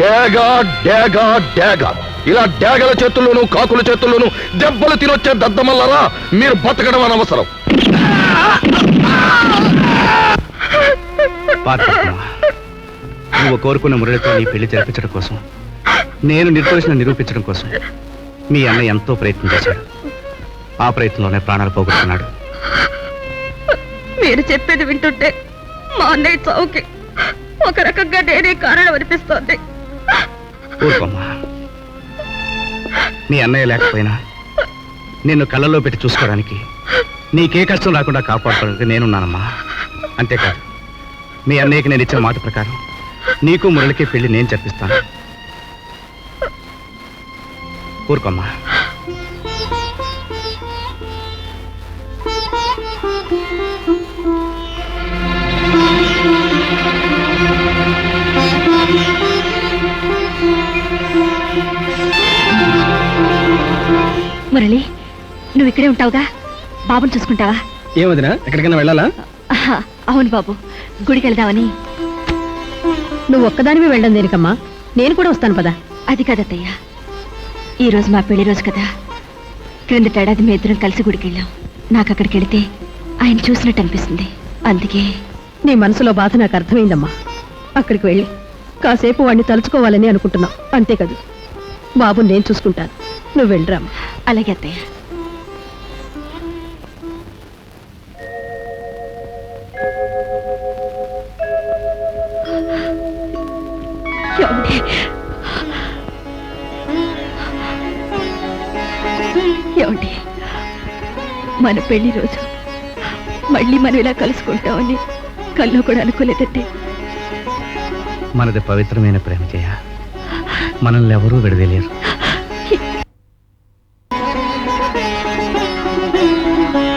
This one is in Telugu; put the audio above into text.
డేగ డేగ డేగ. ఇలా డేగల చేతుల్లోనూ కాకుల చేతుల్లోనూ దెబ్బలు తినొచ్చే దద్దమల్లరా మీరు బతకడం అనవసరం. పార్వతమ్మ, నువ్వు కోరుకున్న మురళితో నీ పెళ్ళి జరిపించడం కోసం నేను నిర్దోషిని నిరూపించడం కోసం మీ అన్న ఎంతో ప్రయత్నం చేశాడు. ఆ ప్రయత్నంలోనే ప్రాణాలు పోగొట్టుకున్నాడు. మీరు చెప్పేది వింటుంటే మా అన్నయ్య చావుకి ఒక రకంగా నేనే కారణం అనిపిస్తోంది. ఊరుకోమ్మా. నీ అన్నయ్య లేకపోయినా నిన్ను కళ్ళల్లో పెట్టి చూసుకోవడానికి నీకే కష్టం రాకుండా కాపాడుకోవడానికి నేనున్నానమ్మా. అంతేకాదు మీ అన్నయ్యకి నేను ఇచ్చిన మాట ప్రకారం నీకు మురళికి పెళ్ళి నేను చెప్పిస్తాను ఊరుకోమ్మా. మురళి నువ్వు ఇక్కడే ఉంటావుగా? బాబుని చూసుకుంటావా? ఏమదినా? ఎక్కడికైనా వెళ్ళాలా? ఆహా, అవును బాబు. గుడికి వెళ్దామని. నువ్వు ఒక్కదానివి వెళ్ళడం దేనికమ్మా? నేను కూడా వస్తాను పదా. అది కదత్తయ్య. ఈ రోజు మా పెళ్ళి రోజు కదా. క్రిందటేడాది మీ ఇద్దరం కలిసి గుడికి వెళ్ళాం. నాకు అక్కడికి వెళితే ఆయన చూసినట్టు అనిపిస్తుంది. అందుకే. నీ మనసులో బాధ నాకు అర్థమైందమ్మా. అక్కడికి వెళ్ళి కాసేపు వాడిని తలుచుకోవాలని అనుకుంటున్నావు అంతే కదా బాబు నేను చూసుకుంటాను. నువ్వు వెళ్ళరామ్మా. అలాగే అత్తయ్య. ఏమండి? మన పెళ్ళి రోజు మళ్ళీ మనం ఇలా కలుసుకుంటామని కళ్ళు కూడా అనుకోలేదండి. మనది పవిత్రమైన ప్రేమ చేయ మనల్ని ఎవరూ విడదలేరు Thank you.